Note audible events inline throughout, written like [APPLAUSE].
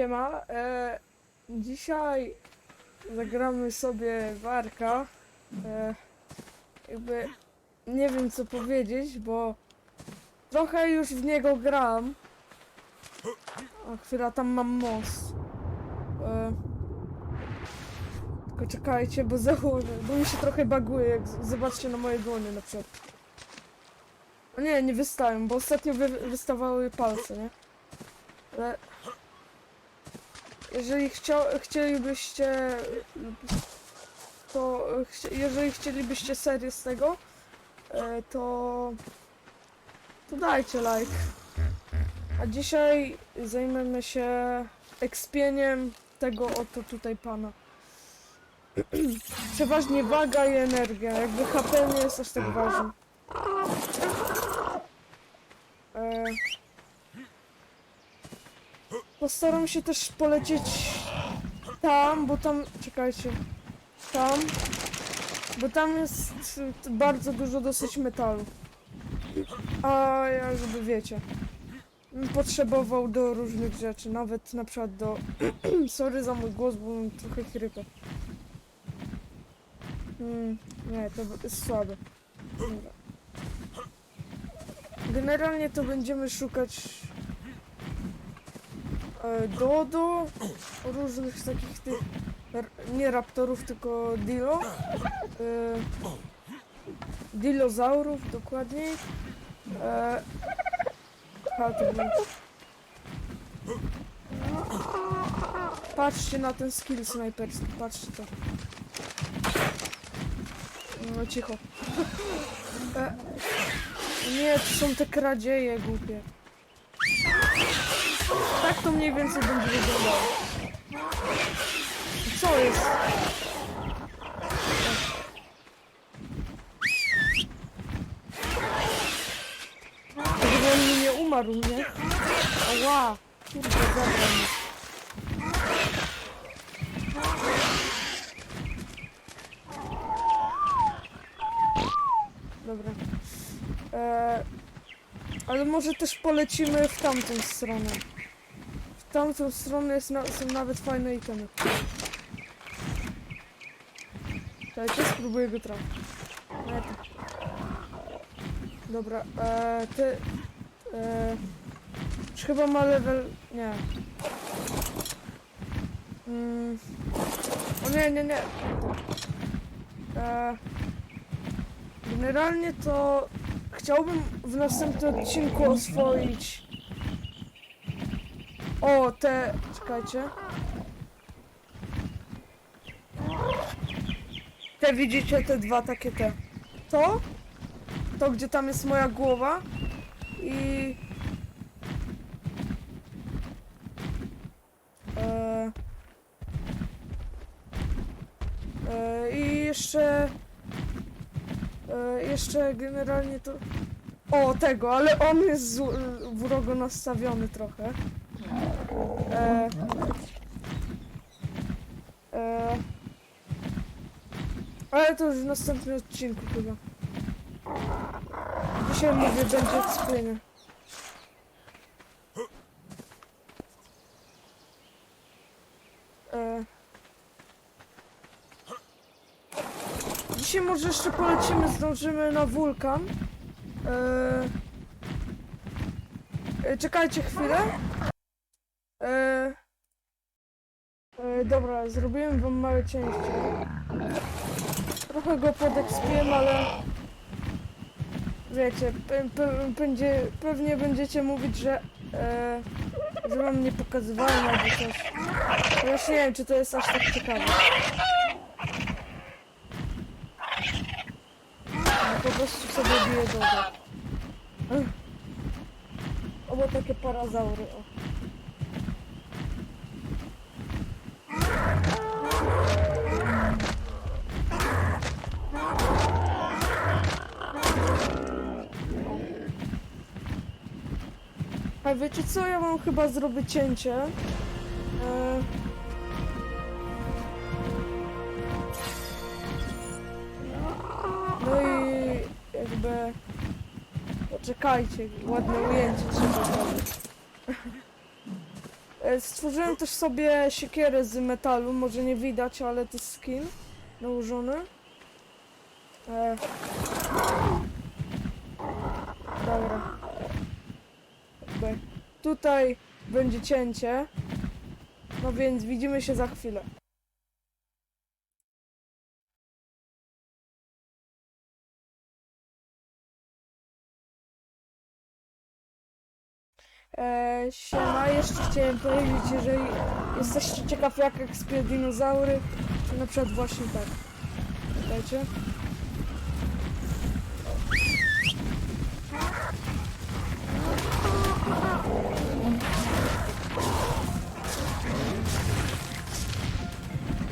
Siema, e, dzisiaj zagramy sobie warka. E, jakby nie wiem co powiedzieć, bo trochę już w niego gram. A chwila, tam mam most. E, tylko czekajcie, bo założę, bo mi się trochę baguje, jak zobaczcie na moje dłonie na przykład. O nie, nie wystają, bo ostatnio wy, wystawały palce, nie? Ale jeżeli chcia, chcielibyście to jeżeli chcielibyście serię z tego e, to to dajcie like. A dzisiaj zajmiemy się ekspieniem tego oto tutaj pana. Przeważnie waga i energia. Jakby HP nie jest aż tak ważny. E, Postaram się też polecieć tam, bo tam, czekajcie, tam, bo tam jest y, bardzo dużo dosyć metalu. A jakby wiecie, bym potrzebował do różnych rzeczy, nawet na przykład do, [CLEARS THROAT] sorry za mój głos, bo mam trochę chrypę. Hmm, nie, to jest słabe. Generalnie to będziemy szukać e, Dodo, różnych takich tych, nie raptorów, tylko dilo, e, dilozaurów dokładniej. E, Patrzcie na ten skill snajperski, patrzcie to. No cicho. E, nie, to są te kradzieje głupie. To mniej więcej będzie wyglądało. Co jest? Żeby on mi nie umarł, nie? Ała! Kurde, zabrał mnie. Dobra. Eee, ale może też polecimy w tamtą stronę. W tamtą stronę jest na, są nawet fajne itemy. Czekajcie, spróbuję go trafić. To. Dobra, eee, ty... Eee, już chyba ma level... nie. Mm. O nie, nie, nie. Eee, generalnie to chciałbym w następnym odcinku oswoić o, te... Czekajcie. Te widzicie, te dwa takie te. To? To, gdzie tam jest moja głowa. I... E... E, I jeszcze... E, jeszcze generalnie to... O, tego, ale on jest wrogo nastawiony trochę. E, e, ale to już w następnym odcinku chyba. Dzisiaj mówię, będzie ekspienie. E, dzisiaj może jeszcze polecimy, zdążymy na wulkan. E, e, czekajcie chwilę. E, e, dobra, zrobiłem wam małe cięcie. Trochę go podekspiłem, ale wiecie, pe, pe, będzie, pewnie będziecie mówić, że, e, że wam nie pokazywałem albo coś. Już nie wiem, czy to jest aż tak ciekawe. Ja po prostu sobie biję dodę. Obo takie parazaury, o. A wiecie co? Ja mam chyba zrobię cięcie. E... No i jakby... Poczekajcie, ładne ujęcie trzeba zrobić. E, Stworzyłem też sobie siekierę z metalu, może nie widać, ale to jest skin nałożony. E... Dobra. Okej. Tutaj będzie cięcie. No więc widzimy się za chwilę. E, siema, jeszcze chciałem powiedzieć, jeżeli jesteście ciekaw jak ekspię dinozaury, to na przykład właśnie tak. Dajcie.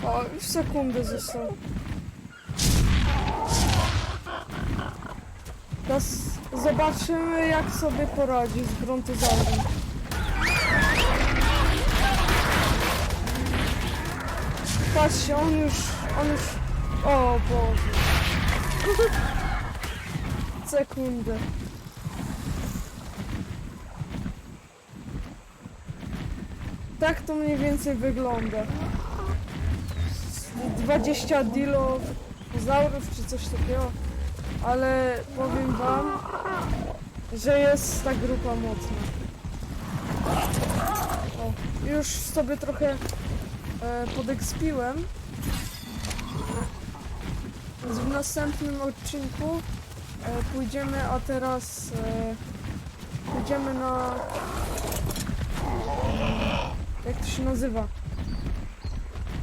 O, już sekundę zostało. Teraz zobaczymy jak sobie poradzi z brontozaurem. Patrzcie, on już, on już... O Boże. [LAUGHS] Sekundę. Tak to mniej więcej wygląda. 20 dinozaurów czy coś takiego. Ale powiem wam, że jest ta grupa mocna. O, już sobie trochę e, podekspiłem. W następnym odcinku e, pójdziemy, a teraz e, pójdziemy na... Jak to się nazywa?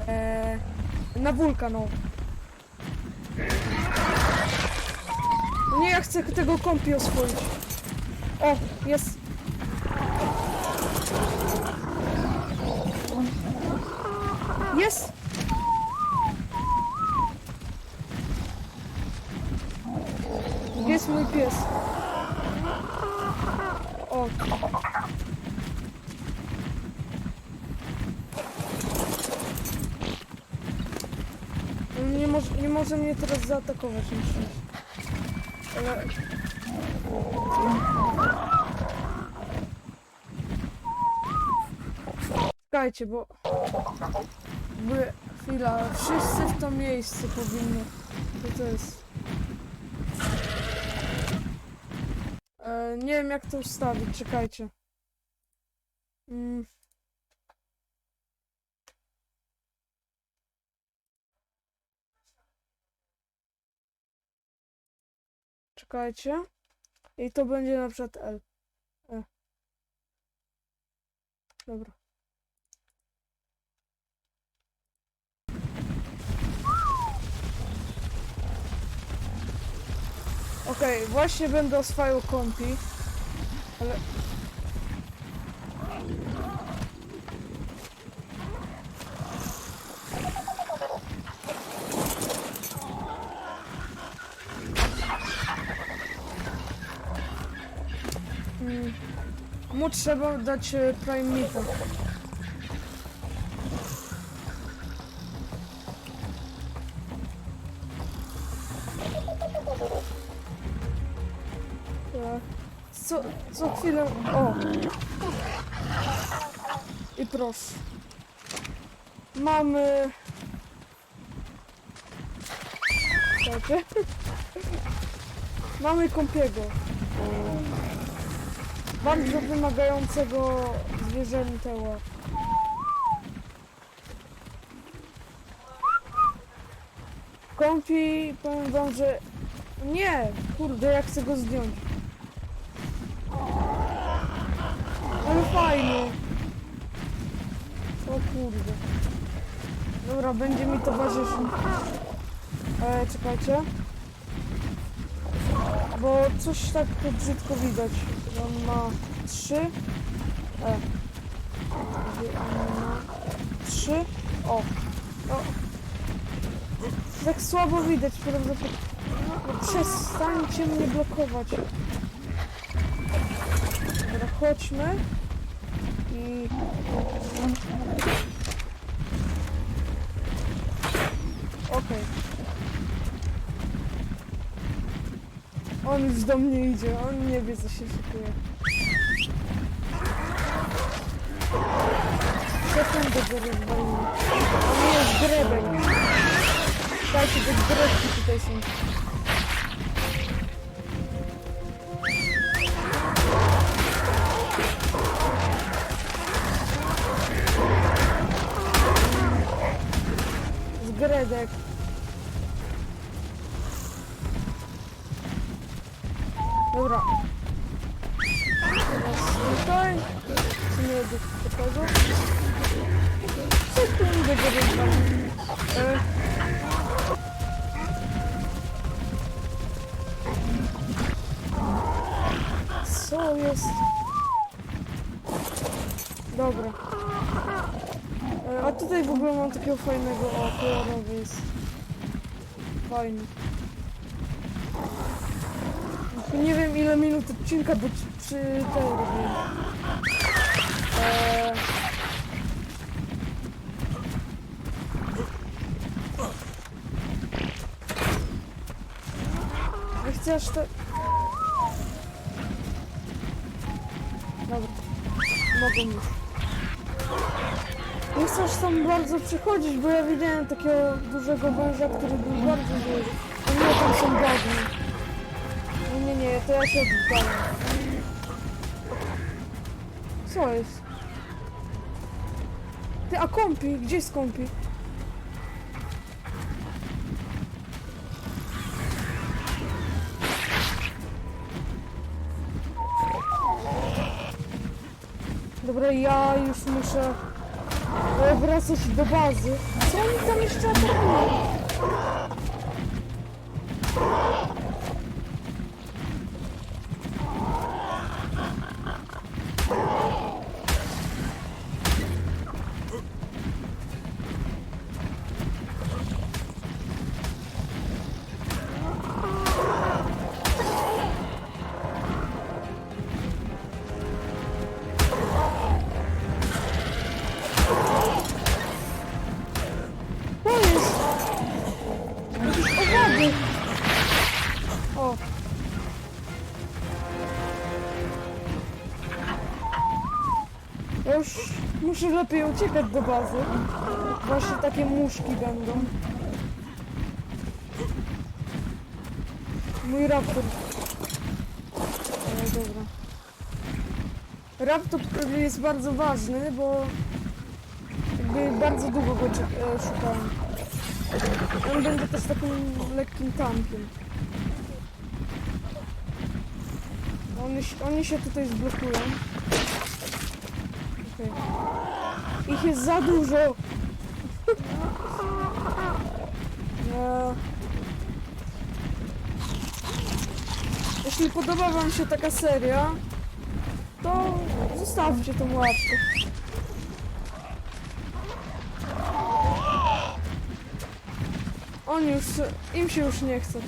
E, na wulkan, Nie, ja chcę tego kompi oswoić. O, jest. Jest! Jest mój pies? O. On Nie może, nie może mnie teraz zaatakować. myślę. Ale... Czekajcie, bo... By... Chwila, wszyscy w to miejsce powinno... Co to jest? E, nie wiem jak to ustawić, czekajcie. Mm. Czekajcie. I to będzie na przykład L. E. Dobra. Okej, właśnie będę oswajał kompi. Ale... Mm. Mu trzeba dać e, Prime Meata. E, Co, co chwilę... O! I proszę. Mamy... Czekajcie. [LAUGHS] Mamy kąpiego. Bardzo wymagającego zwierzęteła. Kąpi, powiem wam, że... Nie! Kurde, ja chcę go zdjąć. Ale fajnie. O kurde. Dobra, będzie mi towarzyszył. E, czekajcie. Bo coś tak brzydko widać. On ma trzy. E. Gdzie on ma trzy. O. o. Tak słabo widać. No, przestańcie mnie blokować. Dobra, chodźmy. I... Okej. On już do mnie idzie, on nie wie co się szykuje. Tędy go rozwalimy. A nie jest grebek. Dajcie, te grebki tutaj są. Z Co jest? Dobra. E, a tutaj w ogóle mam takiego fajnego, o, kolorowy jest. Fajny. Nie wiem ile minut odcinka, bo przy tej robię. Eee... Aż te... Dobra. Mogę już. Nie chcę aż tam bardzo przychodzić, bo ja widziałem takiego dużego węża, który był bardzo duży. A nie, tam są bagny. No nie, nie, to ja się oddaję. Co jest? Ty, a kompi? Gdzie jest kompi? Dobra, ja już muszę wracać do bazy. Co oni tam jeszcze atakują? Muszę lepiej uciekać do bazy. Właśnie takie muszki będą. Mój raptor. Ale dobra. Raptor jest bardzo ważny, bo jakby bardzo długo go e, szukałem. On będzie też takim lekkim tankiem. Oni, oni się tutaj zblokują. Okej. Ich jest za dużo! Nie. Jeśli podoba wam się taka seria, to zostawcie tą łapkę. Oni już, im się już nie chce.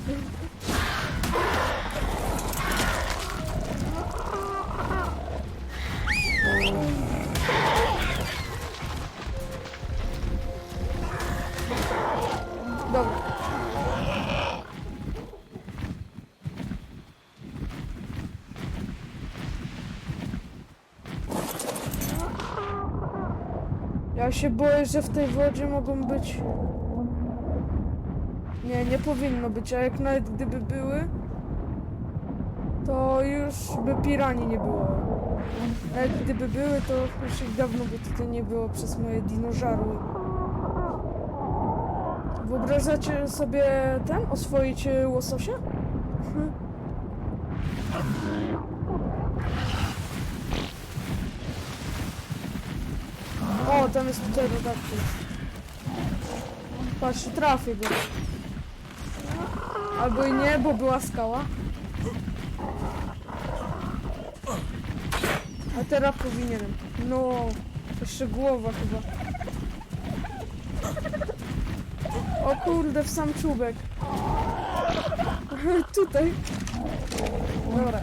Się boję, że w tej wodzie mogą być nie, nie powinno być, a jak nawet gdyby były, to już by piranii nie było. A jak gdyby były, to już ich dawno by tutaj nie było przez moje dinożarły. Wyobrażacie sobie ten, oswoić łososia? [LAUGHS] O, tam jest tutaj redaktor. Patrz, trafię go. Albo i nie, bo była skała. A teraz powinienem. No, jeszcze głowa chyba. O kurde, w sam czubek. [LAUGHS] Tutaj. Dobra.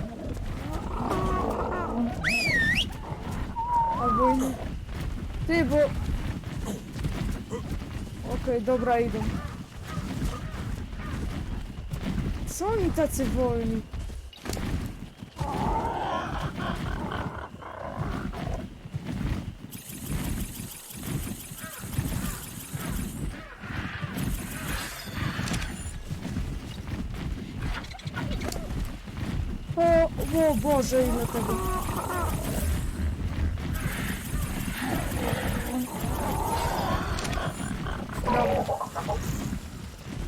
Albo i nie. Ty, bo... Okej, okay, dobra, idą. Co oni tacy wolni? O, o Boże, ile tego...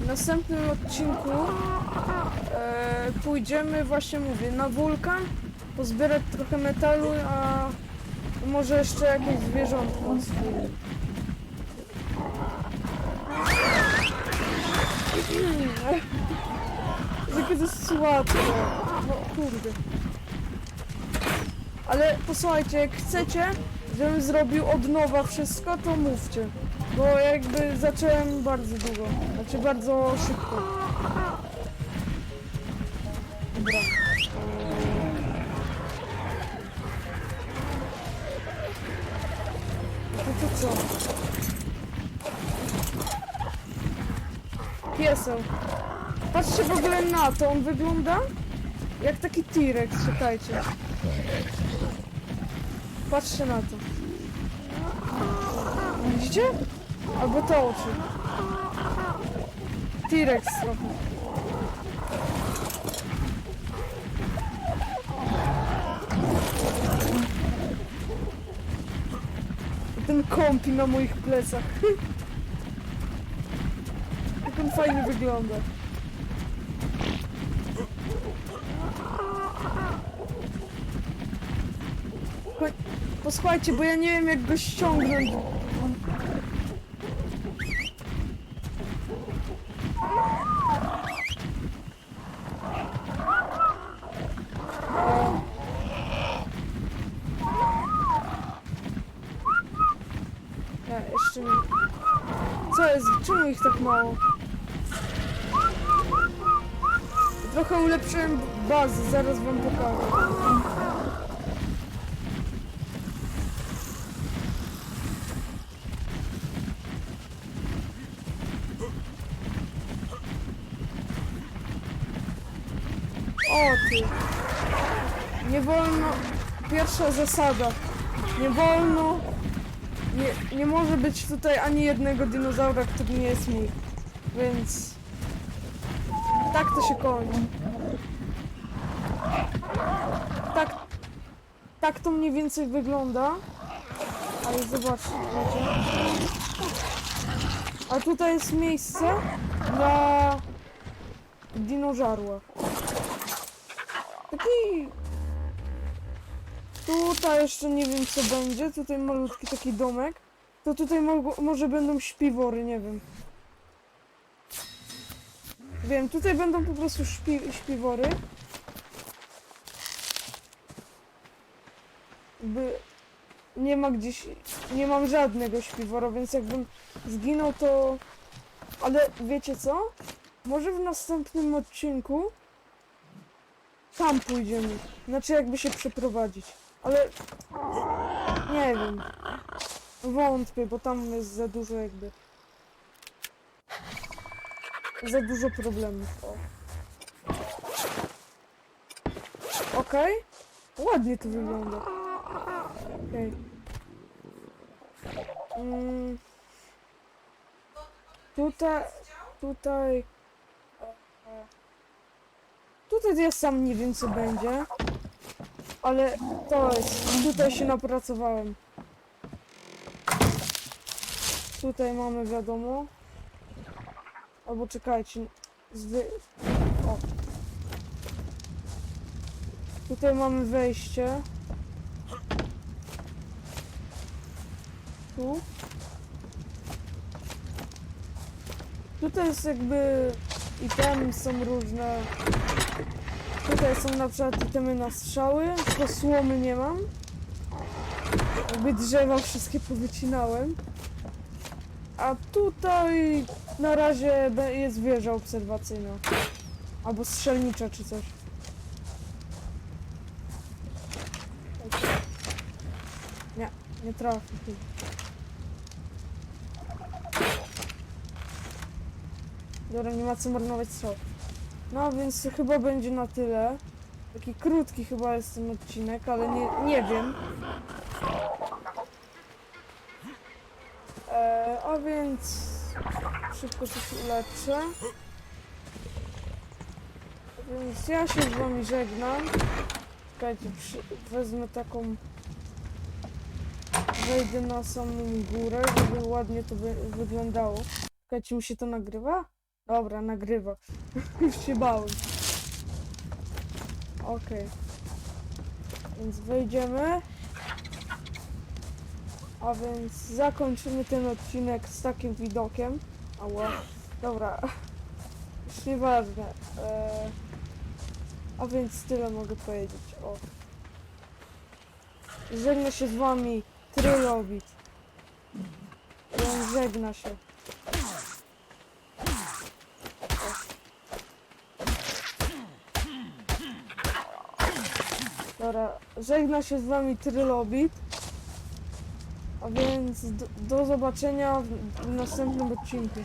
W następnym odcinku e, pójdziemy, właśnie mówię, na wulkan, pozbierać trochę metalu, a może jeszcze jakieś zwierzątko. [LAUGHS] Jakie to jest słodkie. No kurde. Ale posłuchajcie, jak chcecie, żebym zrobił od nowa wszystko, to mówcie. Bo jakby zacząłem bardzo długo. Znaczy bardzo szybko. Dobra. No to co? Pieseł. Patrzcie w ogóle na to, on wygląda jak taki T-Rex, czekajcie. Patrzcie na to. Widzicie? Albo te oczy. T-Rex trochę. Ten kąpi na moich plecach. [LAUGHS] Jak on fajnie wygląda. Posłuchajcie, bo ja nie wiem jak go ściągnąć. O. Nie, jeszcze nie. Co jest? Mało? Trochę ulepszyłem bazę, zaraz wam pokażę. O ty. Nie wolno. Pierwsza zasada. Nie wolno. Nie, nie może być tutaj ani jednego dinozaura, który nie jest mój. Więc. Tak to się kończy. Tak. Tak to mniej więcej wygląda. Ale zobaczcie. A tutaj jest miejsce dla dinożarła. Taki... Tutaj jeszcze nie wiem co będzie, tutaj malutki taki domek. To tutaj może będą śpiwory, nie wiem. Wiem, tutaj będą po prostu śpi, śpiwory. By nie ma gdzieś, nie mam żadnego śpiwora, więc jakbym zginął to... Ale wiecie co? Może w następnym odcinku tam pójdziemy. Znaczy jakby się przeprowadzić. Ale nie wiem. Wątpię, bo tam jest za dużo jakby. Za dużo problemów. O. Okej. Ładnie to wygląda. Okej. Mm. Tutaj, tutaj. Tutaj ja sam nie wiem co będzie. Ale to jest. Tutaj się napracowałem. Tutaj mamy wiadomo. Albo czekajcie. Zwy... O. Tutaj mamy wejście. Tu. Tutaj jest jakby itemy są różne. Tutaj są na przykład itemy na strzały, tylko słomy nie mam. Jakby drzewa wszystkie powycinałem. A tutaj na razie jest wieża obserwacyjna. Albo strzelnicza czy coś. Nie, nie trafię. tu. Dobra, nie ma co marnować strzał. No więc chyba będzie na tyle. Taki krótki chyba jest ten odcinek, ale nie, nie wiem. E, a więc szybko coś ulepszę. Więc ja się z wami żegnam. Czekajcie, przy... wezmę taką... Wejdę na samą górę, żeby ładnie to wy... wyglądało. Czekajcie, mi się to nagrywa? Dobra, nagrywa. [LAUGHS] Już się bałem. Okej. Więc wejdziemy. A więc zakończymy ten odcinek z takim widokiem. Ała. Dobra. Już nieważne. Eee, a więc tyle mogę powiedzieć. O. Żegna się z wami Trylobit. Żegna się. Dobra, żegna się z wami Trylobit. A więc do, do zobaczenia w, w następnym odcinku.